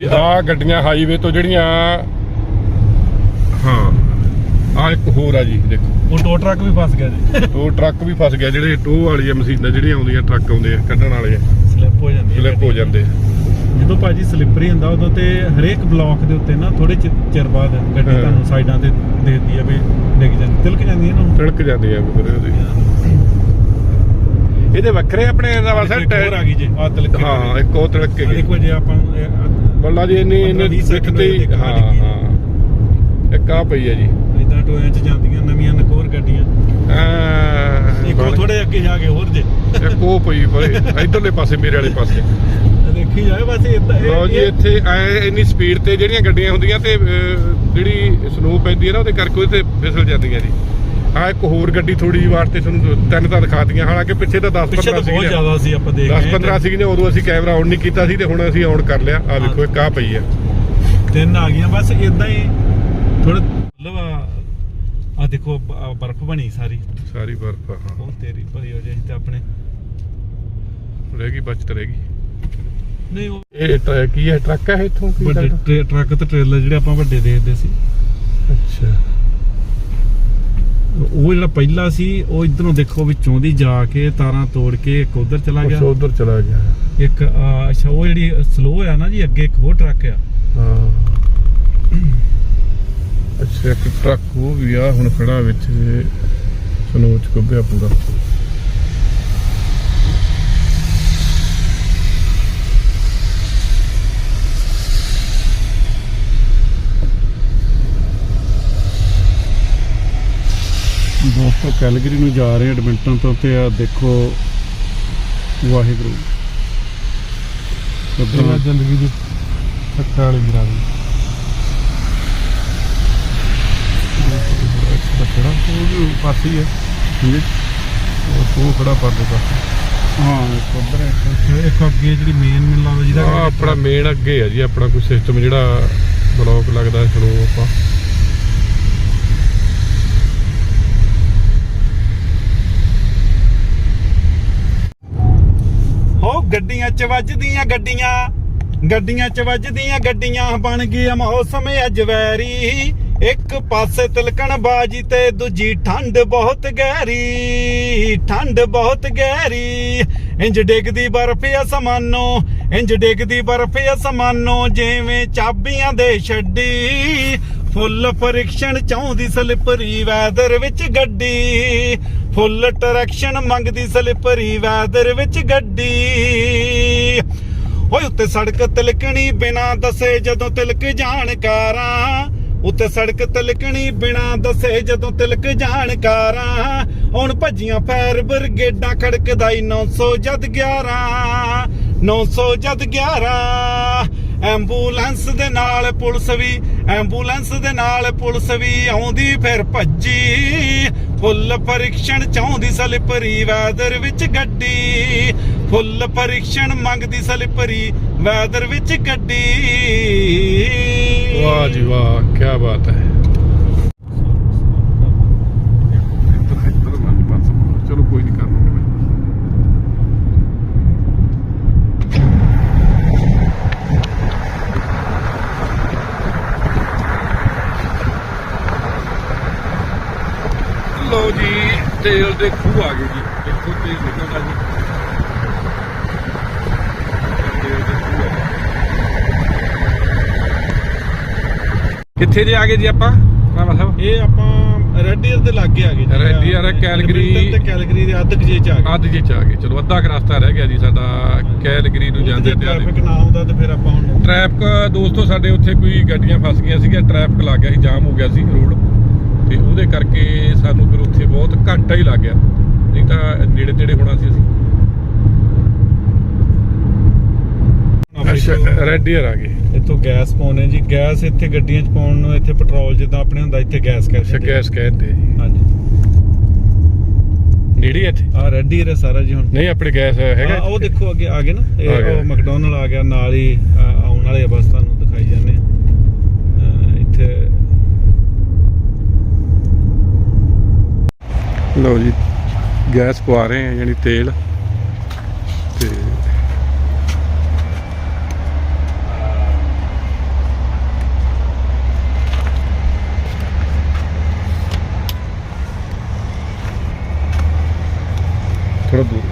ਆ ਗੱਡੀਆਂ ਹਾਈਵੇ ਤੋਂ ਜਿਹੜੀਆਂ ਹਾਂ ਆ ਇੱਕ ਹੋਰ ਆ ਜੀ ਦੇਖੋ। ਉਹ ਟੋ ਟਰੱਕ ਵੀ ਫਸ ਗਿਆ ਜੀ। ਉਹ ਟਰੱਕ ਵੀ ਫਸ ਗਿਆ ਜਿਹੜੇ ਟੋਹ ਵਾਲੀਆਂ ਮਸ਼ੀਨਾਂ ਜਿਹੜੀਆਂ ਆਉਂਦੀਆਂ ਟਰੱਕ ਆਉਂਦੇ ਆ ਕੱਢਣ ਵਾਲੇ ਸਲਿੱਪ ਹੋ ਜਾਂਦੀ ਸਲਿੱਪ ਹੋ ਜਾਂਦੇ ਆ। ਜਦੋਂ ਭਾਜੀ ਸਲਿੱਪਰੀ ਹੁੰਦਾ ਉਦੋਂ ਤੇ ਹਰੇਕ ਬਲੌਕ ਦੇ ਉੱਤੇ ਨਾ ਥੋੜੇ ਚਿਰ ਬਾਅਦ ਗੱਡੀ। ਤੁਹਾਨੂੰ ਸਾਈਡਾਂ ਤੇ ਦੇਦੀ ਆ ਵੀ ਡਿੱਗ ਜਾਂਦੀ ਤਿਲਕ ਜਾਂਦੀ ਹੈ ਨਾ ਤਿਲਕ ਜਾਂਦੇ ਆ ਫਿਰ ਉਹਦੇ। ਇਹਦੇ ਵੱਖਰੇ ਆਪਣੇ ਵਾਸਤੇ ਇੱਕ ਹੋਰ ਆ ਗਈ ਜੀ। ਆ ਤਿਲਕ ਕੇ ਹਾਂ ਇੱਕ ਉਹ ਤਿਲਕ ਗਈ ਦੇਖੋ ਜੇ ਆਪਾਂ ਬੱਲਾ ਜੀ ਇੰਨੀ ਇੰਨੇ 15 20 ਦਿੱਕਤ ਹੀ ਹਾਂ ਵਿੱਚ ਹਾਂ। ਇੱਕ ਆ ਪਈ ਆ ਜੀ। ਏਦਾਂ ਟੋਇਆਂ 'ਚ ਜਾਂਦੀਆਂ ਨਵੀਆਂ ਨਕੋਰ ਗੱਡੀਆਂ। ਇੱਕ ਉਹ ਥੋੜੇ ਅੱਗੇ ਜਾ ਕੇ ਹੋਰ ਜੇ। ਇੱਕ ਉਹ ਪਈ ਪਰੇ ਇਧਰਲੇ ਪਾਸੇ ਮੇਰੇ ਵਾਲੇ ਪਾਸੇ। ਦੇਖੀ ਜਾਏ ਬਸ ਏਦਾਂ ਲਓ ਜੀ ਇੱਥੇ ਐ ਇੰਨੀ ਸਪੀਡ ਤੇ ਜਿਹੜੀਆਂ ਗੱਡੀਆਂ ਹੁੰਦੀਆਂ ਤੇ ਜਿਹੜੀ ਸਨੋ ਪੈਂਦੀ ਹੈ ਨਾ ਉਹਦੇ ਕਰਕੇ ਉਹਦੇ ਫਿਸਲ ਜਾਂਦੀਆਂ ਜੀ। ਆ ਇੱਕ ਹੋਰ ਗੱਡੀ ਥੋੜੀ ਵਾਸਤੇ ਤੁਹਾਨੂੰ ਤਿੰਨ ਤਾਂ ਦਿਖਾਤੀਆਂ ਹਾਲਾਂਕਿ ਪਿੱਛੇ ਤਾਂ 10 ਪਿੱਛੇ 15 ਤਾਂ ਬਹੁਤ ਜ਼ਿਆਦਾ ਸੀ ਆਪਾਂ ਦੇਖ 10 15 ਸੀ ਨੇ ਉਦੋਂ ਅਸੀਂ ਕੈਮਰਾ ਆਨ ਨਹੀਂ ਕੀਤਾ ਸੀ ਤੇ ਹੁਣ ਅਸੀਂ ਆਨ ਕਰ ਲਿਆ। ਆ ਦੇਖੋ ਇੱਕ ਆ ਪਈ ਆ। ਤਿੰਨ ਆ ਗਈਆਂ ਬਸ ਇਦਾਂ ਹੀ ਥੋੜਾ ਮਤਲਬ ਆ ਦੇਖੋ ਬ- ਬਰਫ਼ ਬਣੀ ਸਾਰੀ। ਸਾਰੀ ਬਰਫ ਹਾਂ। ਉਹ ਤੇਰੀ ਭਰੀ ਹੋ ਜਾਈ ਤੇ ਆਪਣੇ ਰਹਿ ਗਈ ਬਚਤ ਰਹਿ ਗਈ। ਨਹੀਂ ਉਹ ਇਹ ਟ- ਕੀ ਹੈ ਟਰੱਕ ਹੈ ਇੱਥੋਂ ਕੀ ਵੱਡੇ ਟਰੱਕ ਤੇ ਟ੍ਰੇਲਰ ਜਿਹੜੇ ਆਪਾਂ ਵੱਡੇ ਦੇਖਦੇ ਸੀ। ਅੱਛਾ। ਉਹ ਜਿਹੜਾ ਪਹਿਲਾ ਸੀ ਉਹ ਇਧਰੋਂ ਦੇਖੋ ਵਿੱਚੋਂ ਦੀ ਜਾ ਕੇ ਤਾਰਾਂ ਤੋੜ ਕੇ ਇੱਕ ਉਧਰ ਚਲਾ ਗਿਆ। ਉਧਰ ਚਲਾ ਗਿਆ। ਇੱਕ ਆ, ਅੱਛਾ ਉਹ ਜਿਹੜੀ ਸਲੋ ਆ ਨਾ ਜੀ ਅੱਗੇ ਇੱਕ ਹੋਰ ਟਰੱਕ ਆ। ਹਾਂ। ਅੱਛਾ ਇੱਕ ਟਰੱਕ ਉਹ ਵੀ ਆ ਹੁਣ ਖੜਾ ਵਿੱਚ ਸਨੋਚ ਕੁੱਬਿਆ ਪੂਰਾ ਦੋਸਤੋ ਕੈਲਗਰੀ ਨੂੰ ਜਾ ਰਹੇ ਐਡਮਿੰਟਨ ਤੋਂ ਤੇ ਆ ਦੇਖੋ ਵਾਹਿਗੁਰੂ। ਉਧਰ ਜ਼ਿੰਦਗੀ ਦੀ ਥੱਕਾ ਵਾਲੀ ਗਰਾ ਖੜਾ ਉਹ ਵੀ ਪਾਸੇ ਹੀ ਹੈ ਉਹ ਉਹ ਖੜਾ ਪਰਦੇ ਪਾਸੇ। ਹਾਂ ਉਧਰ ਇੱਕ ਇੱਕ ਅੱਗੇ ਜਿਹੜੀ ਮੇਨ ਮੈਨੂੰ ਲੱਗਦਾ ਜਿਹਦਾ ਆਪਣਾ ਮੇਨ ਅੱਗੇ ਆ ਜੀ ਆਪਣਾ ਕੋਈ ਸਿਸਟਮ ਜਿਹੜਾ ਬਲੌਕ ਲੱਗਦਾ ਚਲੋ ਆਪਾਂ। ਗੱਡੀਆਂ ਚ ਵੱਜਦੀਆਂ ਗੱਡੀਆਂ ਗੱਡੀਆਂ ਚ ਵੱਜਦੀਆਂ ਗੱਡੀਆਂ ਬਣ ਗਈ ਮੌਸਮ ਅੱਜ ਇੱਕ ਪਾਸੇ ਤਿਲਕਣ ਬਾਜੀ ਤੇ ਦੂਜੀ ਠੰਡ ਬਹੁਤ ਗਹਿਰੀ, ਠੰਡ ਬਹੁਤ ਗਹਿਰੀ। ਇੰਜ ਡਿੱਗਦੀ ਬਰਫ਼ ਅਸਮਾਨੋ ਇੰਜ ਡਿੱਗਦੀ ਬਰਫ਼ ਅਸਮਾਨੋ ਜਿਵੇਂ ਚਾਬੀਆਂ ਦੇ ਛੱਡੀ। ਫੁੱਲ ਫਰਿਕਸ਼ਨ ਚਾਹੁੰਦੀ ਸਲਿਪਰੀ ਵੈਦਰ ਵਿੱਚ ਗੱਡੀ ਫੁੱਲ ਟਰੈਕਸ਼ਨ ਮੰਗਦੀ ਸਲਿਪਰੀ ਵੈਦਰ ਵਿੱਚ ਗੱਡੀ। ਓਏ ਉੱਤੇ ਸੜਕ ਤਿਲਕਣੀ ਬਿਨਾ ਦੱਸੇ ਜਦੋਂ ਤਿਲਕ ਜਾਣ ਕਾਰਾਂ। ਉੱਤੇ ਸੜਕ ਤਿਲਕਣੀ ਬਿਨਾ ਦੱਸੇ ਜਦੋਂ ਤਿਲਕ ਜਾਣ ਹੁਣ ਭੱਜੀਆਂ ਫਾਇਰ ਬ੍ਰਿਗੇਡਾਂ ਖੜਕਦਾ ਈ 900 ਜਦ 11 900 ਜਦ 11 ਐਂਬੂਲੈਂਸ ਦੇ ਨਾਲ ਪੁਲਿਸ ਵੀ, ਐਂਬੂਲੈਂਸ ਦੇ ਨਾਲ ਪੁਲਿਸ ਵੀ ਆਉਂਦੀ, ਫਿਰ ਭੱਜੀ। ਫੁੱਲ ਪਰੀਖਣ ਚਾਹੁੰਦੀ ਸਲਿਪਰੀ ਵੈਦਰ ਵਿੱਚ ਗੱਡੀ। ਫੁੱਲ ਪਰੀਖਣ ਮੰਗਦੀ ਸਲਿਪਰੀ ਵੈਦਰ ਵਿੱਚ ਗੱਡੀ। ਵਾਹ ਜੀ ਵਾਹ ਕੀ ਬਾਤ ਹੈ ਚਲੋ ਕੋਈ ਨਹੀਂ ਕਰ ਲਵਾਂਗੇ ਲਓ ਜੀ ਤੇਲ ਦੇ ਖੂਹ ਆ ਗਏ ਜੀ। ਦੇਖੋ ਤੇਲ ਨਿਕਲਦਾ ਜੀ। ਕਿੱਥੇ ਜੇ ਆ ਗਏ ਜੀ ਆਪਾਂ? ਰਾਮਾ ਸਾਹਿਬ ਇਹ ਆਪਾਂ ਰੈਡੀਅਰ ਦੇ ਲਾਗੇ ਆ ਗਏ ਜੀ। Deer ਆ, ਕੈਲਗਰੀ- ਤੇ ਕੈਲਗਰੀ ਦੇ ਅੱਧ ਜੇ ਚ ਆ ਗਏ। ਅੱਧ ਜੇ ਚ ਆ ਗਏ। ਚਲੋ ਅੱਧਾ ਰਸਤਾ ਰਹਿ ਗਿਆ ਜੀ ਸਾਡਾ ਕੈਲਗਰੀ ਨੂੰ ਜਾਂਦੇ ਤੇ ਟ੍ਰੈਫਿਕ ਨਾ ਆਉਂਦਾ ਤੇ ਫਿਰ ਆਪਾਂ ਹੁਣ ਟ੍ਰੈਫਿਕ ਦੋਸਤੋ ਸਾਡੇ ਉੱਥੇ ਕੋਈ ਗੱਡੀਆਂ ਫਸ ਗਈਆਂ ਸੀਗੀਆਂ ਟ੍ਰੈਫਿਕ ਲੱਗ ਗਿਆ ਸੀ ਜਾਮ ਹੋ ਗਿਆ ਸੀ ਰੋਡ। ਤੇ ਉਹਦੇ ਕਰਕੇ ਸਾਨੂੰ ਫਿਰ ਉੱਥੇ ਬਹੁਤ ਘੰਟਾ ਹੀ ਲੱਗ ਗਿਆ। ਨਹੀਂ ਤਾਂ ਨੇੜੇ ਤੇੜੇ ਹੋਣਾ ਸੀ ਅਸੀਂ। ਰੈਡ ਡੀਅਰ ਆ ਗਏ। ਇੱਥੋਂ ਗੈਸ ਪਾਉਣੇ ਜੀ। ਗੈਸ ਇੱਥੇ ਗੱਡੀਆਂ 'ਚ ਪਾਉਣ ਨੂੰ ਇੱਥੇ ਪੈਟਰੋਲ ਜਿੱਦਾਂ ਆਪਣੇ ਹੁੰਦਾ ਇੱਥੇ ਗੈਸ ਕਹਿ ਅੱਛਾ ਗੈਸ ਕਹਿੰਦੇ ਜੀ ਹਾਂਜੀ। ਨੇੜੇ ਇੱਥੇ? ਆ ਰੈਡੀ ਹੈ ਸਾਰਾ ਜੀ ਹੁਣ। ਨਹੀਂ ਆਪਣੇ ਗੈਸ ਹੈਗਾ ਆਹ, ਉਹ? ਦੇਖੋ ਅੱਗੇ ਆ ਗਏ ਨਾ। ਇਹ ਆ ਗਏ। ਉਹ ਮੈਕਡੋਨਲਡ ਆ ਗਿਆ ਨਾਲ ਹੀ ਆਉਣ ਵਾਲੇ ਆ ਬਸ ਤੁਹਾਨੂੰ। ਲਓ ਜੀ ਗੈਸ ਪਵਾ ਰਹੇ ਆ ਯਾਨੀ ਤੇਲ ਤੇ ਥੋੜਾ ਦੂਰ।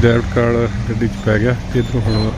ਡੈਬਿਟ ਕਾਰਡ ਗੱਡੀ 'ਚ ਪੈ ਗਿਆ ਤੇ ਹੁਣ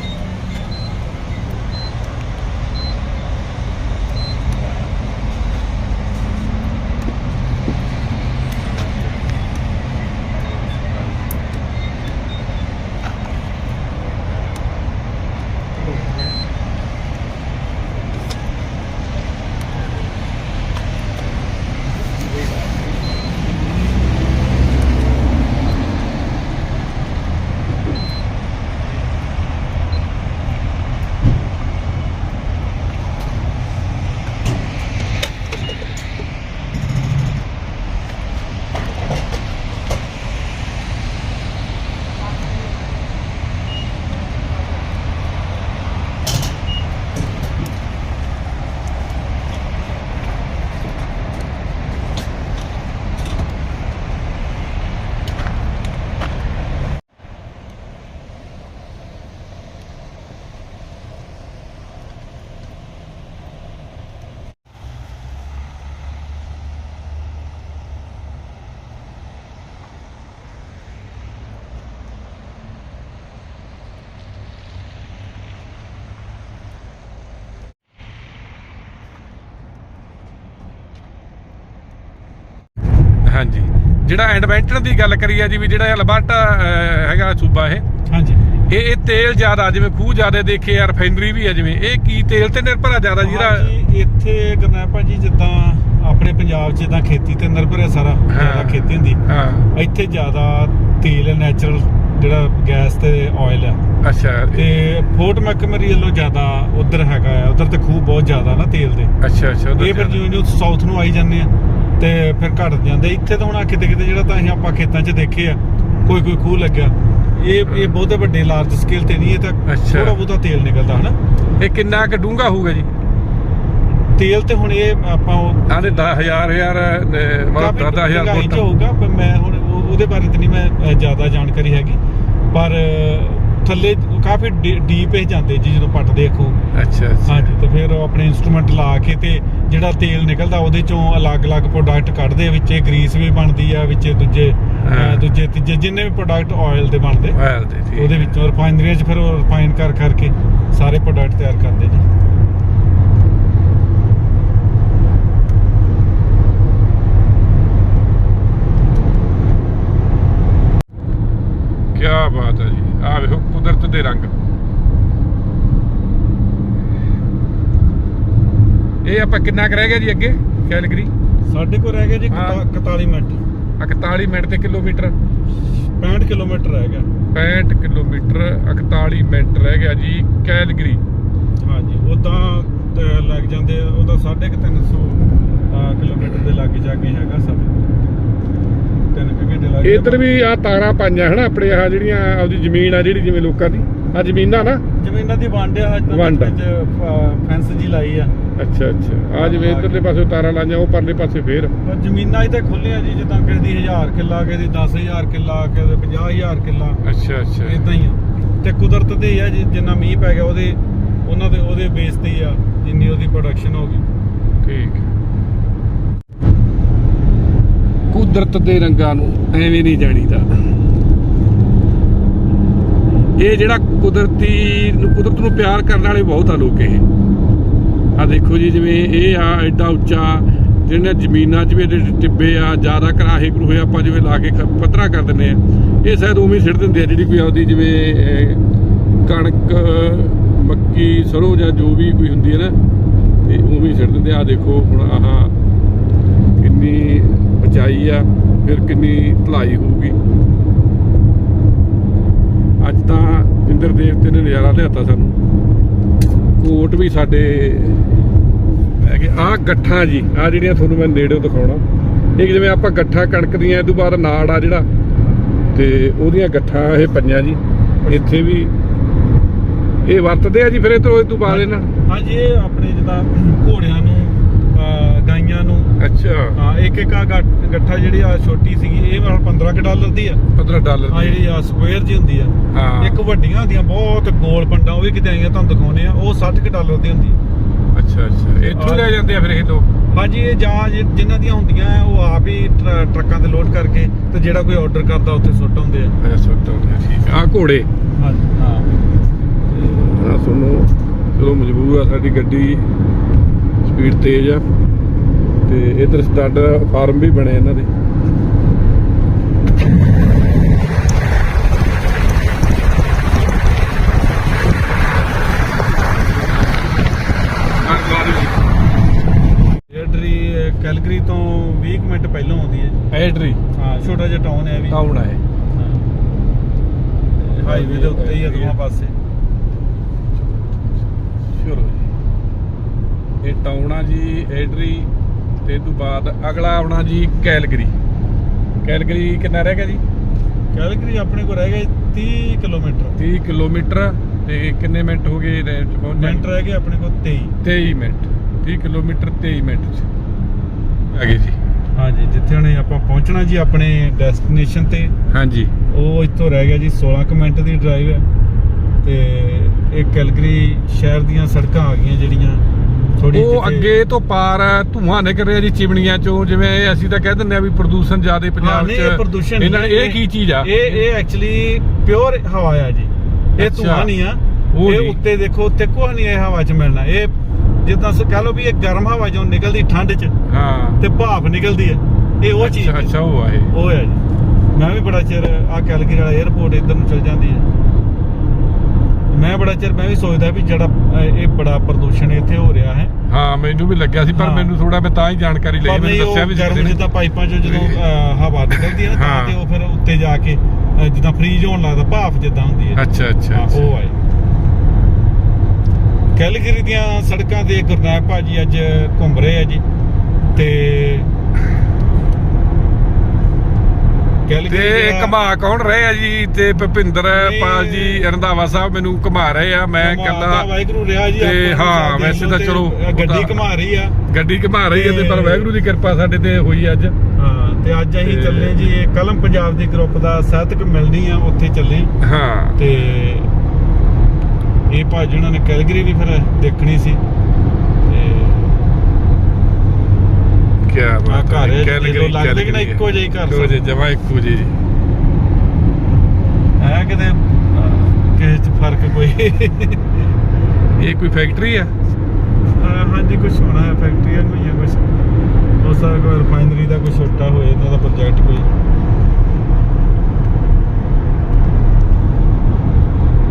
ਹਾਂਜੀ। ਜਿਹੜਾ ਐਡਵੈਂਟਰ ਦੀ ਗੱਲ ਕਰੀ ਆ ਜੀ ਵੀ ਜਿਹੜਾ ਅਲਬਰਟਾ ਹੈਗਾ ਸੂਬਾ ਇਹ। ਹਾਂਜੀ। ਇਹ ਇਹ ਤੇਲ ਜ਼ਿਆਦਾ ਜਿਵੇਂ ਖੂਹ ਜ਼ਿਆਦਾ ਦੇਖੇ ਆ ਰਿਫਾਈਨਰੀ ਵੀ ਆ ਜਿਵੇਂ ਇਹ ਕੀ ਤੇਲ ਤੇ ਨਿਰਭਰ ਆ ਜ਼ਿਆਦਾ ਜਿਹੜਾ ਇੱਥੇ ਗਰਨੈਪ ਭਾਜੀ ਜਿੱਦਾਂ ਆਪਣੇ ਪੰਜਾਬ 'ਚ ਜਿੱਦਾਂ ਖੇਤੀ ਤੇ ਨਿਰਭਰ ਹੈ ਸਾਰਾ ਜ਼ਿਆਦਾ ਖੇਤੀ ਹੁੰਦੀ। ਹਾਂ। ਇੱਥੇ ਜ਼ਿਆਦਾ ਤੇਲ ਨੈਚੁਰਲ ਜਿਹੜਾ ਗੈਸ ਤੇ ਆਇਲ ਆ। ਅੱਛਾ। ਤੇ ਫੋਰਟ ਮੈਕਮਰੀ ਵੱਲੋਂ ਜ਼ਿਆਦਾ ਉਧਰ ਹੈਗਾ ਆ ਉਧਰ ਤੇ ਖੂਹ ਬਹੁਤ ਜ਼ਿਆਦਾ ਨਾ ਤੇਲ ਦੇ। ਅੱਛਾ ਅੱਛਾ ਇਹ ਫਿਰ ਜਿਉਂ ਜਿਉਂ ਸਾਊਥ ਨੂੰ ਆਈ ਜਾਂਦੇ ਆ। ਤੇ ਫਿਰ ਘਟ ਜਾਂਦੇ। ਇੱਥੇ ਤਾਂ ਹੁਣ ਕਿਤੇ ਕਿਤੇ ਜਿਹੜਾ ਤਾਂ ਅਸੀਂ ਆਪਾਂ ਖੇਤਾਂ 'ਚ ਦੇਖੇ ਆ ਕੋਈ ਕੋਈ ਖੂਹ ਲੱਗਿਆ। ਇਹ ਇਹ ਬਹੁਤੇ ਵੱਡੇ ਲਾਰਜ ਸਕੇਲ ਤੇ ਨਹੀਂ ਇਹ ਤਾਂ ਅੱਛਾ। ਥੋੜਾ ਬਹੁਤਾ ਤੇਲ ਨਿਕਲਦਾ ਹਨਾ? ਇਹ ਕਿੰਨਾ ਕੁ ਡੂੰਘਾ ਹੋਊਗਾ ਜੀ? ਤੇਲ ਤੇ ਹੁਣ ਇਹ ਆਪਾਂ ਉਹ ਆਂਦੇ 10000 ਹਜ਼ਾਰ ਅਹ, ਮਤਲਬ ਕਾਫੀ 10000 ਡੂੰਘਾਈ 'ਚ ਫੁੱਟ ਹੋਊਗਾ ਪਰ ਮੈਂ ਹੁਣ ਉਹ- ਉਹਦੇ ਬਾਰੇ ਤਾਂ ਨਹੀਂ ਮੈਂ ਅ, ਜ਼ਿਆਦਾ ਜਾਣਕਾਰੀ ਹੈਗੀ। ਪਰ ਅ, ਥੱਲੇ ਕਾਫੀ ਡੀਪ ਇਹ ਜਾਂਦੇ ਜੀ ਜਦੋਂ ਪੱਟ ਦੇਖੋ ਅੱਛਾ ਅੱਛਾ। ਹਾਂਜੀ ਤੇ ਫਿਰ ਉਹ ਆਪਣੇ ਇਨਸਟਰੂਮੈਂਟ ਲਾ ਕੇ ਤੇ ਜਿਹੜਾ ਤੇਲ ਨਿਕਲਦਾ ਉਹਦੇ ਚੋਂ ਅਲੱਗ-ਅਲੱਗ ਪ੍ਰੋਡਕਟ ਕੱਢਦੇ ਆ ਵਿੱਚੇ ਗਰੀਸ ਵੀ ਬਣਦੀ ਆ ਵਿੱਚੇ ਦੂਜੇ। ਦੂਜੇ ਤੀਜੇ ਜਿੰਨੇ ਵੀ ਪ੍ਰੋਡਕਟ ਆਇਲ ਦੇ ਬਣਦੇ ਵਾਇਲ ਦੇ ਠੀਕ ਉਹਦੇ ਵਿੱਚੋਂ ਰਿਫਾਈਨਰੀਆਂ 'ਚ ਫਿਰ ਉਹ ਰਿਫਾਈਨ ਕਰ ਕਰਕੇ ਸਾਰੇ ਪ੍ਰੋਡਕਟ ਤਿਆਰ ਕਰਦੇ ਜੀ। ਕੀ ਬਾਤ ਹੈ ਜੀ। ਆ ਵੇਖੋ ਕੁਦਰਤ ਦੇ ਰੰਗ। ਇਹ ਆਪਾਂ ਕਿੰਨਾ ਕੁ ਰਹਿ ਗਿਆ ਜੀ ਅੱਗੇ ਕੈਲਗਰੀ ਸਾਡੇ ਕੋਲ ਰਹਿ ਗਿਆ ਜੀ ਹਾਂ। 41 ਮਿੰਟ। 41 ਮਿੰਟ ਤੇ ਕਿਲੋਮੀਟਰ? 65 ਕਿਲੋਮੀਟਰ ਰਹਿ ਗਿਆ। 65 ਕਿਲੋਮੀਟਰ 41 ਮਿੰਟ ਰਹਿ ਗਿਆ ਜੀ ਕੈਲਗਰੀ ਹਾਂਜੀ ਉਦਾਂ ਤੇ ਲੱਗ ਜਾਂਦੇ ਆ, ਉਹਦਾ 350 ਕਿਲੋਮੀਟਰ ਦੇ ਲਾਗੇ ਜਾ ਕੇ ਹੈਗਾ ਸਭ। ਤਿੰਨ ਕੁ ਘੰਟੇ ਲੱਗ ਇਧਰ ਵੀ ਆ ਤਾਰਾਂ ਪਾਈਆਂ ਹਨਾ ਆਪਣੇ ਆ ਜਿਹੜੀਆਂ ਆਪਦੀ ਜ਼ਮੀਨ ਆ ਜਿਹੜੀ ਜਿਵੇਂ ਲੋਕਾਂ ਦੀ। ਆ ਜ਼ਮੀਨਾਂ ਨਾ? ਜ਼ਮੀਨਾਂ ਦੀ ਵੰਡ ਆ ਅੱਜ ਵੰਡ। ਵਿੱਚ ਫੈਂਸ ਜੀ ਲਾਈ ਆ। ਅੱਛਾ ਅੱਛਾ। ਆ ਜਿਵੇਂ ਇਧਰਲੇ ਪਾਸੇ ਤਾਰਾਂ ਲਾਈਆਂ ਉਹ ਪਰਲੇ ਪਾਸੇ ਫੇਰ? ਪਰ ਜ਼ਮੀਨਾਂ ਇੱਥੇ ਖੁੱਲੀਆਂ ਜੀ ਜਿੱਦਾਂ ਕਿਸੇ ਦੀ 1000 ਕਿੱਲਾ ਕਿਸੇ ਦੀ 10000 ਕਿੱਲਾ ਕਿਸੇ ਦੀ 50000 ਕਿੱਲਾ। ਅੱਛਾ ਅੱਛਾ। ਇਦਾਂ ਹੀ ਆ। ਤੇ ਕੁਦਰਤ ਦੇ ਆ ਜੀ, ਜਿੰਨਾ ਮੀਂਹ ਪੈ ਗਿਆ ਉਹਦੇ ਉਹਨਾਂ ਦੇ ਉਹਦੇ ਬੇਸ ਤੇ ਆ ਜਿੰਨੀ ਉਹਦੀ ਪ੍ਰੋਡਕਸ਼ਨ ਹੋ ਗਈ। ਠੀਕ। ਕੁਦਰਤ ਦੇ ਰੰਗਾਂ ਨੂੰ ਐਵੇਂ ਨਹੀਂ ਜਾਣੀਦਾ। ਇਹ ਜਿਹੜਾ ਕੁਦਰਤੀ ਕੁਦਰਤ ਨੂੰ ਪਿਆਰ ਕਰਨ ਵਾਲੇ ਬਹੁਤ ਆ ਲੋਕ ਇਹ। ਆ ਦੇਖੋ ਜੀ, ਜਿਵੇਂ ਇਹ ਆ ਐਡਾ ਉੱਚਾ ਜਿਹੜੀਆਂ ਜ਼ਮੀਨਾਂ 'ਚ ਵੀ ਇਹਦੇ ਟਿੱਬੇ ਆ, ਜ਼ਿਆਦਾ ਕਰਾਹੇ ਕਰੂਹੇ ਆਪਾਂ ਜਿਵੇਂ ਲਾ ਕੇ ਖ- ਪੱਧਰਾ ਕਰ ਦਿੰਦੇ ਆ। ਇਹ ਸ਼ਾਇਦ ਉਵੇਂ ਸਿੱਟ ਦਿੰਦੇ ਆ ਜਿਹੜੀ ਕੋਈ ਆਪਦੀ ਜਿਵੇਂ ਕਣਕ, ਮੱਕੀ, ਸਰੋਂ ਜਾਂ ਜੋ ਵੀ ਕੋਈ ਹੁੰਦੀ ਹੈ ਨਾ, ਤੇ ਉਵੇਂ ਹੀ ਸਿੱਟ ਦਿੰਦੇ ਆ। ਆਹ ਦੇਖੋ ਹੁਣ ਆਹ ਕਿੰਨੀ ਉਚਾਈ ਆ, ਫਿਰ ਕਿੰਨੀ ਢਲਾਈ ਹੋਊਗੀ। ਅੱਜ ਤਾਂ ਇੰਦਰ ਦੇਵਤੇ ਨੇ ਨਜ਼ਾਰਾ ਲਿਆਤਾ ਸਾਨੂੰ। ਕੋਟ ਵੀ ਸਾਡੇ ਹੈਗੇ ਆ ਗੱਠਾਂ ਜੀ ਆ ਜਿਹੜੀਆਂ ਤੁਹਾਨੂੰ ਮੈਂ ਨੇੜਿਓਂ ਦਿਖਾਉਣਾ। ਇੱਕ ਜਿਵੇਂ ਆਪਾਂ ਗੱਠਾਂ ਕਣਕ ਦੀਆਂ ਇਹ ਤੋਂ ਬਾਅਦ ਨਾੜ ਆ ਜਿਹੜਾ। ਤੇ ਉਹਦੀਆਂ ਗੱਠਾਂ ਇਹ ਪਈਆਂ ਜੀ। ਇੱਥੇ ਵੀ ਇਹ ਵਰਤਦੇ ਆ ਜੀ ਫਿਰ ਇਹ ਤੋਂ ਇਹ ਤੋਂ ਬਾਅਦ ਇਹਨਾਂ ਹਾਂਜੀ ਇਹ ਆਪਣੇ ਜਿੱਦਾਂ ਘੋੜਿਆਂ ਨੂੰ ਗਾਈਆਂ ਨੂੰ। ਅੱਛਾ। ਅੱਛਾ ਹਾਂ ਇੱਕ ਇੱਕ ਆ ਗੱਠ- ਜਿਹੜੀ ਆ ਛੋਟੀ ਸੀਗੀ ਇਹ ਮਤਲਬ 15 ਕੁ ਡਾਲਰ ਦੀ ਆ। 15 ਡਾਲਰ ਆ ਜਿਹੜੀ ਆ ਸਕੁਅਰ ਜੀ ਹੁੰਦੀ ਆ। ਹਾਂ। ਇੱਕ ਵੱਡੀਆਂ ਹੁੰਦੀਆਂ ਬਹੁਤ ਗੋਲ ਪੰਡਾਂ ਉਹ ਵੀ ਕਿਤੇ ਆਈਆਂ ਤੁਹਾਨੂੰ ਦਿਖਾਉਣੇ ਆ ਉਹ 60 ਕੁ ਡਾਲਰ ਦੀ ਹੁੰਦੀ ਅੱਛਾ ਅੱਛਾ। ਇੱਥੋਂ ਲੈ ਜਾਂਦੇ ਆ ਫਿਰ ਇਹ ਲੋਕ ਹਾਂਜੀ ਇਹ ਜਾਂ ਜਿਨ੍ਹਾਂ ਦੀਆਂ ਹੁੰਦੀਆਂ ਉਹ ਆਪ ਹੀ ਟਰ- ਟਰੱਕਾਂ ਤੇ ਲੋਡ ਕਰਕੇ ਤੇ ਜਿਹੜਾ ਕੋਈ ਆਰਡਰ ਕਰਦਾ ਉੱਥੇ ਸੁੱਟ ਹੁੰਦੇ ਆ। ਅੱਛਾ ਸੁੱਟ ਹੁੰਦੇ ਆ, ਠੀਕ ਆ। ਘੋੜੇ। ਹਾਂ। ਆ ਸੁਣੋ ਚਲੋ ਮਜਬੂਰ ਆ ਸਾਡੀ ਗੱਡੀ ਸਪੀਡ ਤੇਜ਼ ਆ। ਤੇ ਇਧਰ ਸਟੱਡ ਫਾਰਮ ਵੀ ਬਣੇ ਇਹਨਾਂ ਦੇ। ਕੈਲਗਰੀ ਤੋਂ 20 ਕੁ ਮਿੰਟ ਪਹਿਲਾਂ ਆਉਂਦੀ ਹੈ ਐਡਰੀ ਹਾਂ ਛੋਟਾ ਜਿਹਾ ਟਾਊਨ ਹੈ ਵੀ। ਟਾਊਨ ਹੈ। ਹਾਈਵੇ ਦੇ ਉੱਤੇ ਹੀ ਦੋਵਾਂ ਪਾਸੇ। ਜੀ ਇਹ ਟਾਊਨ ਆ ਜੀ ਐਡਰੀ ਤੇ ਇਹ ਤੋਂ ਬਾਅਦ ਅਗਲਾ ਆਉਣਾ ਜੀ ਕੈਲਗਰੀ। ਕੈਲਗਰੀ ਕਿੰਨਾ ਰਹਿ ਗਿਆ ਜੀ? ਕੈਲਗਰੀ ਆਪਣੇ ਕੋਲ ਰਹਿ ਗਏ 30 ਕਿਲੋਮੀਟਰ। 30 ਕਿਲੋਮੀਟਰ ਤੇ ਕਿੰਨੇ ਮਿੰਟ ਹੋ ਗਏ ਰੇਂਜ ਚ ਪਹੁੰਚਣ? ਮਿੰਟ ਰਹਿ ਗਏ ਆਪਣੇ ਕੋਲ 23 23 ਮਿੰਟ। 30 ਕਿਲੋਮੀਟਰ 23 ਮਿੰਟ ਚ ਆ ਗਏ ਜੀ। ਹਾਂਜੀ ਜਿੱਥੇ ਹਣੇ ਆਪਾਂ ਪਹੁੰਚਣਾ ਜੀ ਆਪਣੇ ਡੈਸਟੀਨੇਸ਼ਨ ਤੇ। ਹਾਂਜੀ। ਉਹ ਇੱਥੋਂ ਰਹਿ ਗਿਆ ਜੀ 16 ਕੁ ਮਿੰਟ ਦੀ ਡਰਾਈਵ ਹੈ। ਤੇ ਇਹ ਕੈਲਗਰੀ ਸ਼ਹਿਰ ਦੀਆਂ ਸੜਕਾਂ ਆ ਗਈਆਂ ਜਿਹੜੀਆਂ ਥੋੜੀ ਉਹ ਅੱਗੇ ਤੋਂ ਪਾਰ ਧੂਆਂ ਨਿਕਲ ਰਿਹਾ ਜੀ ਚਿਮਨੀਆਂ ਚੋਂ ਜਿਵੇਂ ਅਸੀਂ ਤਾਂ ਕਹਿ ਦਿੰਦੇ ਆ ਵੀ ਪ੍ਰਦੂਸ਼ਣ ਜ਼ਿਆਦਾ ਪੰਜਾਬ ਇਹ 'ਚ। ਪ੍ਰਦੂਸ਼ਣ ਇਹਨਾਂ ਇਹ ਕੀ ਚੀਜ਼ ਆ? ਇਹ ਇਹ ਐਕਚੁਅਲੀ ਪਿਓਰ ਹਵਾ ਆ ਜੀ। ਇਹ। ਧੂਆਂ ਨਹੀਂ ਆ। ਇਹ। ਉੱਤੇ ਦੇਖੋ ਉੱਤੇ ਕੁਝ ਨਹੀਂ ਇਹ ਹਵਾ 'ਚ ਮਿਲਣਾ। ਇਹ ਜਿੱਦਾਂ ਕਹਿ ਲਓ ਵੀ ਇਹ ਗਰਮ ਹਵਾ ਜੋ ਨਿਕਲਦੀ ਠੰਡ 'ਚ ਹਾਂ। ਤੇ ਭਾਫ ਨਿਕਲਦੀ ਹੈ। ਇਹ ਉਹ ਚੀਜ਼ ਅੱਛਾ ਉਹ ਆ ਇਹ। ਉਹ ਹੈ ਜੀ। ਮੈਂ ਵੀ ਬੜਾ ਚਿਰ ਆ ਕੈਲਗਰੀ ਵਾਲਾ 에어ਪੋਰਟ ਇੱਧਰ ਨੂੰ ਚਲ ਜਾਂਦੀ ਹੈ। ਮੈਂ ਬੜਾ ਚਿਰ ਮੈਂ ਵੀ ਸੋਚਦਾ ਵੀ ਜਿਹੜਾ ਇਹ ਬੜਾ ਪ੍ਰਦੂਸ਼ਣ ਇੱਥੇ ਹੋ ਰਿਹਾ ਹੈ ਹਾਂ ਮੈਨੂੰ ਵੀ ਲੱਗਿਆ ਸੀ ਪਰ। ਮੈਨੂੰ ਥੋੜਾ ਮੈਂ ਤਾਂ ਹੀ ਜਾਣਕਾਰੀ ਲਈ ਮੈਨੂੰ ਦੱਸਿਆ ਵੀ ਸੀ ਜਿੱਦਾਂ ਪਾਈਪਾਂ 'ਚੋਂ ਜਦੋਂ ਹਵਾ ਨਿਕਲਦੀ ਹੈ ਨਾ। ਤਾਂ ਤੇ ਉਹ ਫਿਰ ਉੱਤੇ ਜਾ ਕੇ ਜਿੱਦਾਂ ਫ੍ਰੀਜ ਹੋਣ ਲੱਗਦਾ ਭਾਫ ਜਿੱਦਾਂ ਹੁੰਦੀ ਹੈ ਅੱਛਾ ਅੱਛਾ। ਉਹ ਆਏ ਕੈਲਗਰੀ ਦੀਆਂ ਸੜਕਾਂ ਤੇ ਗੁਰਨਾਇਬ ਭਾਜੀ ਅੱਜ ਘੁੰਮ ਰਹੇ ਆ ਜੀ ਤੇ ਤੇ ਘਮਾ ਕੌਣ ਰਹੇ ਆ ਜੀ? ਤੇ ਭਪਿੰਦਰ। ਪਾਲ ਜੀ ਰੰਧਾਵਾ ਸਾਹਿਬ ਮੈਨੂੰ ਘਮਾ ਰਹੇ ਆ। ਮੈਂ ਤਾਂ ਵਾਹਿਗੁਰੂ ਰਿਹਾ ਜੀ ਤੇ ਹਾਂ, ਵੈਸੇ ਤਾਂ ਚਲੋ ਗੱਡੀ ਘੁਮਾ ਰਹੀ ਆ। ਗੱਡੀ ਘਮਾ ਰਹੀ ਹੈ ਤੇ ਪਰ ਵਾਹਿਗੁਰੂ ਦੀ ਕਿਰਪਾ ਸਾਡੇ ਤੇ ਹੋਈ ਅੱਜ। ਹਾਂ ਤੇ ਅੱਜ ਅਸੀਂ ਚੱਲੇ ਜੀ ਇਹ ਕਲਮ ਪੰਜਾਬ ਦੀ ਗਰੁੱਪ ਦਾ ਸਾਹਿਤਕ ਮਿਲਣੀ ਆ ਉੱਥੇ ਚੱਲੇ। ਹਾਂ। ਤੇ ਇਹ ਭਾਜੀ ਉਹਨਾਂ ਨੇ ਕੈਲਗਰੀ ਵੀ ਫਿਰ ਦੇਖਣੀ ਸੀ ਤੇ ਕੀ ਬਾਤ ਘਰ ਹੈ ਜਦੋਂ ਲੱਗਦੇ ਕਿ ਨਾ ਇੱਕੋ ਜਿਹੇ ਹੀ। ਘਰ ਇੱਕੋ। ਜਿਹੇ ਜਮਾ ਇੱਕੋ ਜਿਹੇ। ਹੈ ਕਿਤੇ ਕਿਸੇ ਚ ਫ਼ਰਕ ਕੋਈ? ਇਹ ਕੋਈ ਫੈਕਟਰੀ ਆ? ਹਾਂਜੀ ਕੁਝ ਹੋਣਾ ਹੈ ਫੈਕਟਰੀਆਂ ਨੂੰ ਜਾਂ ਕੁਝ ਹੋ ਸਕਦਾ ਕੋਈ ਰਿਫਾਈਨਰੀ ਦਾ ਕੋਈ ਛੋਟਾ ਹੋਏ ਇਹਨਾਂ ਦਾ ਪ੍ਰੋਜੈਕਟ ਕੋਈ।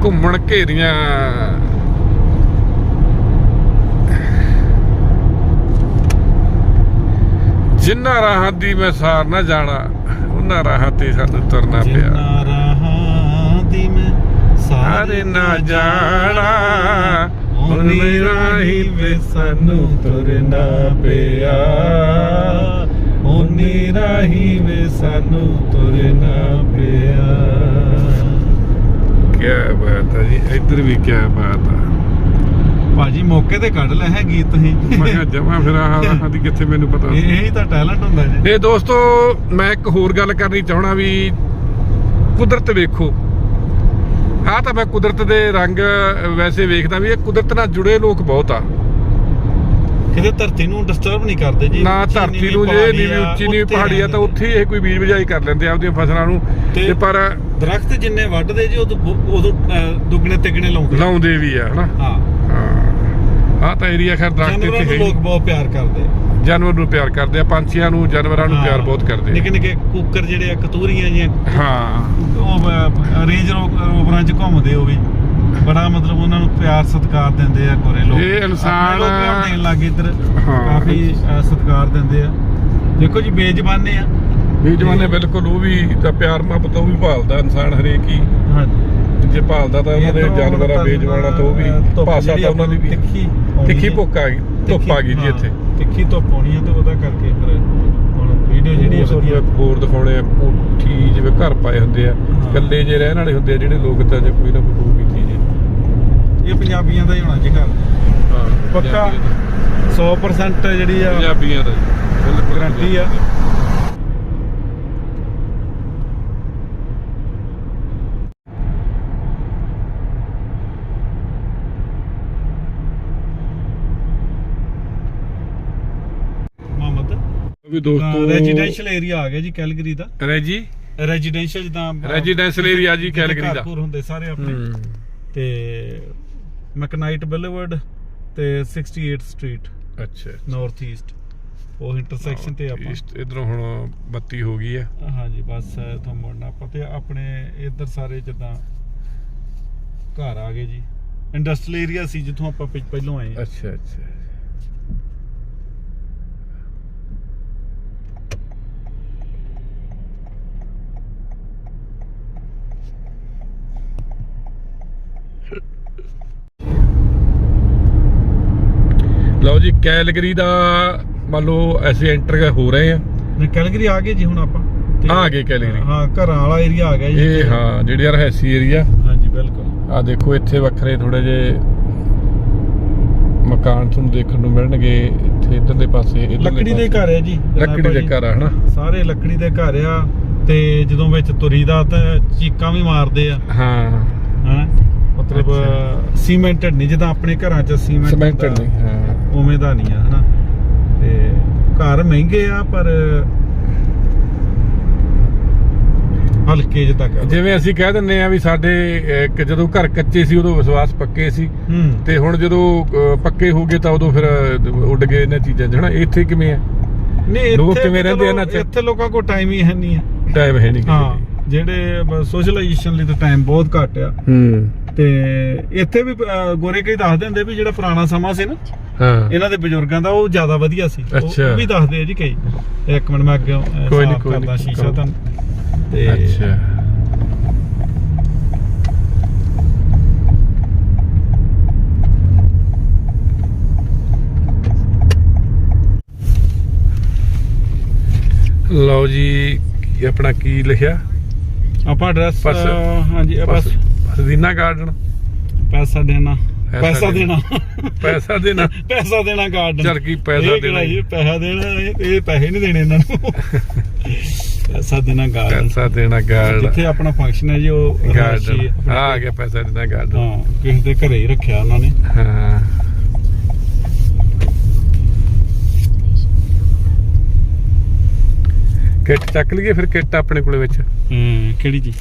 ਘੁੰਮਣ ਘੇਰੀਆਂ ਜਿੰਨਾ ਰਾਹਾਂ ਦੀ ਮੈਂ ਸਾਰ ਨਾ ਜਾਣਾ ਉਹਨਾਂ ਰਾਹਾਂ ਤੇ ਸਾਨੂੰ ਤੁਰਨਾ ਪਿਆ। ਜਿੰਨਾ ਰਾਹਾਂ ਦੀ ਮੈਂ ਸਾਰੇ ਨਾ ਜਾਣਾ ਉਨੀ ਰਾਹੀ ਵੇ ਸਾਨੂੰ ਤੁਰਨਾ ਪਿਆ। ਉਨੀ ਰਾਹੀ ਵੇ ਸਾਨੂੰ ਤੁਰਨਾ ਪਿਆ। ਕੀ ਬਾਤ ਹੈ ਜੀ ਇੱਧਰ ਵੀ ਕੀ ਬਾਤ ਆ। ਭਾਜੀ ਮੌਕੇ ਤੇ ਕੱਢ ਲੈ ਹੈ ਗੀਤ ਤੁਸੀਂ। ਮੈਂ ਕਿਹਾ ਜਮਾ ਫਿਰ ਆਹ ਰਾਹਾਂ ਦੀ ਕਿੱਥੇ ਮੈਨੂੰ ਪਤਾ। ਇਹ ਇਹੀ ਤਾਂ ਟੈਲੈਂਟ ਹੁੰਦਾ ਜੀ। ਇਹ ਦੋਸਤੋ ਮੈਂ ਇੱਕ ਹੋਰ ਗੱਲ ਕਰਨੀ ਚਾਹਣਾ ਵੀ ਕੁਦਰਤ ਵੇਖੋ। ਹਾਂ ਤਾਂ ਮੈਂ ਕੁਦਰਤ ਦੇ ਰੰਗ ਵੈਸੇ ਵੇਖਦਾ ਵੀ ਇਹ ਕੁਦਰਤ ਨਾਲ ਜੁੜੇ ਲੋਕ ਬਹੁਤ ਆ। ਕਿਤੇ ਧਰਤੀ ਨੂੰ ਡਿਸਟਰਬ ਨਹੀਂ ਕਰਦੇ ਜੀ। ਨਾ ਧਰਤੀ ਨੂੰ ਜੇ ਨੀਵੀਂ ਆ, ਉੱਚੀ ਨੀਵੀਂ ਪਹਾੜੀ ਆ ਤਾਂ ਉੱਥੇ ਇਹ ਕੋਈ ਬੀਜ ਬਿਜਾਈ ਕਰ ਲੈਂਦੇ ਆ ਆਪਦੀਆਂ ਫਸਲਾਂ ਨੂੰ। ਤੇ- ਪਰ ਦਰਖਤ ਜਿੰਨੇ ਵੱਢਦੇ ਜੀ ਉਦੋਂ ਉਦੋਂ ਦੁੱਗਣੇ ਤਿੱਗਣੇ ਲਾਉਂਦੇ ਲਾਉਂਦੇ ਵੀ ਆ ਹਨਾ? ਹਾਂ। ਹਾਂ ਤਾਂ ਏਰੀਆ ਖੈਰ ਦਰਖਤ ਜਾਨਵਰਾਂ ਇੱਥੇ ਨੂੰ ਹੈ ਲੋਕ ਬਹੁਤ ਪਿਆਰ ਕਰਦੇ। ਜਾਨਵਰ ਨੂੰ ਪਿਆਰ ਕਰਦੇ ਆ ਪੰਛੀਆਂ ਨੂੰ ਜਾਨਵਰਾਂ ਨੂੰ ਪਿਆਰ ਬਹੁਤ ਕਰਦੇ ਨਿੱਕੇ ਨਿੱਕੇ ਕੁੱਕਰ ਜਿਹੜੇ ਆ ਕਤੂਰੀਆਂ ਜੀਆਂ ਆ ਹਾਂ। ਉਹ ਅਹ, ਰੇਂਜ ਰੋ- ਰੋਵਰਾਂ 'ਚ ਘੁੰਮਦੇ ਉਹ ਵੀ। ਬੜਾ ਮਤਲਬ ਉਹਨਾਂ ਨੂੰ ਪਿਆਰ ਸਤਿਕਾਰ ਦਿੰਦੇ ਆ ਗੋਰੇ ਲੋਕ। ਇਹ ਇਨਸਾਨ- ਆਪਣੇ ਲੋਕ ਹੁਣ ਦੇਣ ਲੱਗੇ ਇੱਧਰ। ਹਾਂ। ਕਾਫੀ ਅਹ, ਸਤਿਕਾਰ ਦਿੰਦੇ ਆ। ਦੇਖੋ ਜੀ ਬੇਜ਼ਬਾਨੇ ਆ। ਵੀ ਜਮਾਨੇ ਬਿਲਕੁਲ ਉਹ ਵੀ ਤਾਂ ਪਿਆਰ ਮੁਹੱਬਤ ਉਹ ਵੀ ਭਾਲਦਾ ਇਨਸਾਨ ਹਰੇਕ ਹੀ। ਹਾਂਜੀ। ਜੇ ਭਾਲਦਾ ਤਾਂ ਉਹਨਾਂ ਦੇ ਜਾਨਵਰਾਂ ਹੁਣ ਬੇਜਵਾਨਾ ਤੋਂ ਵੀ ਭਾਸ਼ਾ ਤਾਂ ਉਹਨਾਂ ਦੀ ਵੀ ਤਿੱਖੀ ਤਿੱਖੀ। ਭੁੱਖ ਆ ਗਈ ਧੁੱਪ ਆ ਗਈ ਜੀ ਇੱਥੇ। ਤਿੱਖੀ ਧੁੱਪ ਆਉਣੀ ਹੈ ਤੇ ਉਹਦਾ ਕਰਕੇ ਫਿਰ ਹੁਣ ਵੀਡੀਓ ਜਿਹੜੀ ਵਧੀਆ ਹੋਰ ਦਿਖਾਉਣੇ ਆ ਕੋਠੀ ਜਿਵੇਂ ਘਰ ਪਾਏ ਹੁੰਦੇ ਆ। ਇਕੱਲੇ ਜੇ ਰਹਿਣ ਵਾਲੇ ਹੁੰਦੇ ਆ ਜਿਹੜੇ ਲੋਕ ਤਾਂ ਜੇ ਕੋਈ ਨਾ ਕੋਈ ਹੋਊਗੀ ਚੀਜ਼ ਇਹ ਪੰਜਾਬੀਆਂ ਦਾ ਹੀ ਹੋਣਾ ਜੀ ਘਰ। ਹਾਂ ਪੱਕਾ 100% ਜਿਹੜੀ ਆ ਪੰਜਾਬੀਆਂ ਦਾ ਗਾਰੰਟੀ ਆ। ਵੀ ਦੋਸਤੋ ਰੈਜ਼ੀਡੈਂਸ਼ੀਅਲ ਏਰੀਆ ਆ ਗਿਆ ਜੀ ਕੈਲਗਰੀ ਦਾ। ਰੈਜੀ? ਰੈਜ਼ੀਡੈਂਸ਼ੀਅਲ ਜਿੱਦਾਂ ਰੈਜ਼ੀਡੈਂਸ਼ੀਅਲ ਏਰੀਆ ਜੀ ਕੈਲਗਰੀ ਦਾ। ਘਰ-ਘੁਰ ਹੁੰਦੇ ਸਾਰੇ ਆਪਣੇ। ਹੂੰ। ਤੇ ਮੈਕਨਾਈਟ ਬਿਲਵਰਡ ਤੇ 68 ਸਟਰੀਟ ਅੱਛਾ। ਨਾਰਥ ਈਸਟ ਉਹ ਇੰਟਰਸੈਕਸ਼ਨ ਤੇ ਆਪਾਂ। ਇਧਰੋਂ ਹੁਣ ਬੱਤੀ ਹੋ ਗਈ ਆ। ਹਾਂਜੀ ਬਸ ਇਥੋਂ ਮੁੜਨਾ ਆਪਾਂ। ਤੇ ਆਪਣੇ ਇੱਧਰ ਸਾਰੇ ਜਿੱਦਾਂ ਘਰ ਆ ਗਏ ਜੀ। ਇੰਡਸਟਰੀਅਲ ਏਰੀਆ ਸੀ ਜਿੱਥੋਂ ਆਪਾਂ ਪਹਿਲੋਂ ਆਏ ਹਾਂ। ਅੱਛਾ ਅੱਛਾ। ਲਓ ਜੀ ਕੈਲਗਰੀ ਦਾ ਮੰਨ ਲਓ ਅਸੀਂ ਐਂਟਰ ਹੋ ਰਹੇ ਆ ਨੇ ਕੈਲਗਰੀ ਆ ਗਏ ਜੀ ਹੁਣ ਆਪਾਂ। ਤੇ- ਆ ਗਏ ਕੈਲਗਰੀ। ਹਾਂ ਘਰਾਂ ਵਾਲਾ ਏਰੀਆ ਆ ਗਿਆ ਜੀ ਇਹ ਹਾਂ ਜਿਹੜੀ ਯਾਰ ਹੈਸੀ ਏਰੀਆ ਹਾਂਜੀ ਬਿਲਕੁਲ। ਆ ਦੇਖੋ ਇੱਥੇ ਵੱਖਰੇ ਥੋੜੇ ਜੇ ਮਕਾਨ ਤੁਹਾਨੂੰ ਦੇਖਣ ਨੂੰ ਮਿਲਣਗੇ। ਇੱਥੇ ਇਧਰਲੇ ਪਾਸੇ ਇੱਧਰਲੇ ਲੱਕੜੀ ਦੇ ਪਾਸੇ। ਘਰ ਹੈ ਜੀ ਲੱਕੜੀ ਦੇ ਘਰ ਆ ਹਨਾ? ਸਾਰੇ ਲੱਕੜੀ ਦੇ ਘਰ ਆ। ਤੇ ਜਦੋਂ ਵਿੱਚ ਤੁਰੀਦਾ ਤਾਂ ਚੀਕਾਂ ਵੀ ਮਾਰਦੇ ਆ। ਹਾਂ। ਹਾਂ? ਮਤਲਬ ਸੀਮੈਂਟਡ ਨਹੀਂ ਜਿੱਦਾਂ ਆਪਣੇ ਘਰਾਂ 'ਚ ਸੀਮੈਂਟ ਸਮੈਂਟਡ ਨਹੀਂ ਹਾਂ। ਉਵੇਂ ਦਾ ਨਹੀਂ ਆ ਹਨਾ? ਤੇ ਘਰ ਮਹਿੰਗੇ ਆ ਪਰ ਹਲਕੇ ਜਿਹਾ ਤੱਕ ਜਿਵੇਂ ਅਸੀਂ ਕਹਿ ਦਿੰਨੇ ਆ ਵੀ ਸਾਡੇ ਅਹ, ਕਿ ਜਦੋਂ ਘਰ ਕੱਚੇ ਸੀ ਉਦੋਂ ਵਿਸ਼ਵਾਸ ਪੱਕੇ ਸੀ। ਤੇ ਹੁਣ ਜਦੋਂ ਪੱਕੇ ਹੋ ਗਏ ਤਾਂ ਉਦੋਂ ਫਿਰ ਉੱਡ ਗਏ ਇਹਨਾਂ ਚੀਜ਼ਾਂ ਹਨਾ? ਇੱਥੇ ਕਿਵੇਂ ਆ? ਨਹੀਂ ਲੋਕ ਕਿਵੇਂ ਰਹਿੰਦੇ ਆ? ਇੱਥੇ ਲੋਕਾਂ ਕੋਲ ਟਾਈਮ ਹੀ ਹੈ ਨਹੀਂ ਟਾਈਮ ਹੈ ਨਹੀਂ ਹਾਂ। ਜਿਹੜੇ ਸੋਸ਼ਲਾਈਜੇਸ਼ਨ ਲਈ ਤਾਂ ਟਾਈਮ ਬਹੁਤ ਘੱਟ ਆ। ਹੂੰ। ਤੇ ਇੱਥੇ ਵੀ ਅਹ, ਗੋਰੇ ਕਈ ਦੱਸਦੇ ਹੁੰਦੇ ਵੀ ਜਿਹੜਾ ਪੁਰਾਣਾ ਸਮਾਂ ਸੀ ਨਾ ਹਾਂ। ਇਹਨਾਂ ਦੇ ਬਜ਼ੁਰਗਾਂ ਦਾ ਉਹ ਜ਼ਿਆਦਾ ਵਧੀਆ ਸੀ। ਉਹ- ਅੱਛਾ। ਉਹ ਵੀ ਦੱਸਦੇ ਆ ਜੀ ਕਈ। ਇੱਕ ਮਿੰਟ ਮੈਂ ਅੱਗੇ ਅਹ, ਕੋਈ ਨੀ, ਸਾਫ਼ ਕੋਈ ਨੀ, ਕਰਦਾ ਸ਼ੀਸ਼ਾ ਕਰੋ। ਤੁਹਾਨੂੰ। ਤੇ ਅੱਛਾ। ਲਓ ਜੀ ਆਪਣਾ ਕੀ ਲਿਖਿਆ? ਆਪਾਂ ਐਡਰੈਸ ਬਸ। ਹਾਂਜੀ ਬਸ ਹਜ਼ੀਨਾ ਗਾਰਡਨ ਪੈਸਾ ਦੇਣਾ। ਪੈਸਾ ਦੇਣਾ। ਪੈਸਾ ਦੇਣਾ। ਪੈਸਾ ਦੇਣਾ ਗਾਰਡਨ ਚੱਲ ਕੀ ਪੈਸਾ ਇਹ ਦੇਣਾ ਜੀ? ਪੈਸਾ ਦੇਣਾ ਇਹ ਇਹ ਪੈਸੇ ਨਹੀਂ ਦੇਣੇ ਇਹਨਾਂ ਨੂੰ। ਪੈਸਾ ਦੇਣਾ ਗਾਰਡਨ ਪੈਸਾ ਦੇਣਾ ਗਾਰਡਨ ਜਿੱਥੇ ਆਪਣਾ ਫੰਕਸ਼ਨ ਹੈ ਜੀ ਉਹ ਗਾਰਡਨ ਆ ਗਿਆ ਪੈਸਾ ਦੇਣਾ ਗਾਰਡਨ ਹਾਂ ਕਿਸੇ ਦੇ ਘਰੇ ਹੀ ਰੱਖਿਆ ਉਹਨਾਂ ਨੇ। ਹਾਂ। ਕਿੱਟ ਚੱਕ ਲਈਏ ਫਿਰ ਕਿੱਟ ਆਪਣੇ ਕੋਲੇ ਵਿੱਚ। ਹੂੰ ਕਿਹੜੀ ਜੀ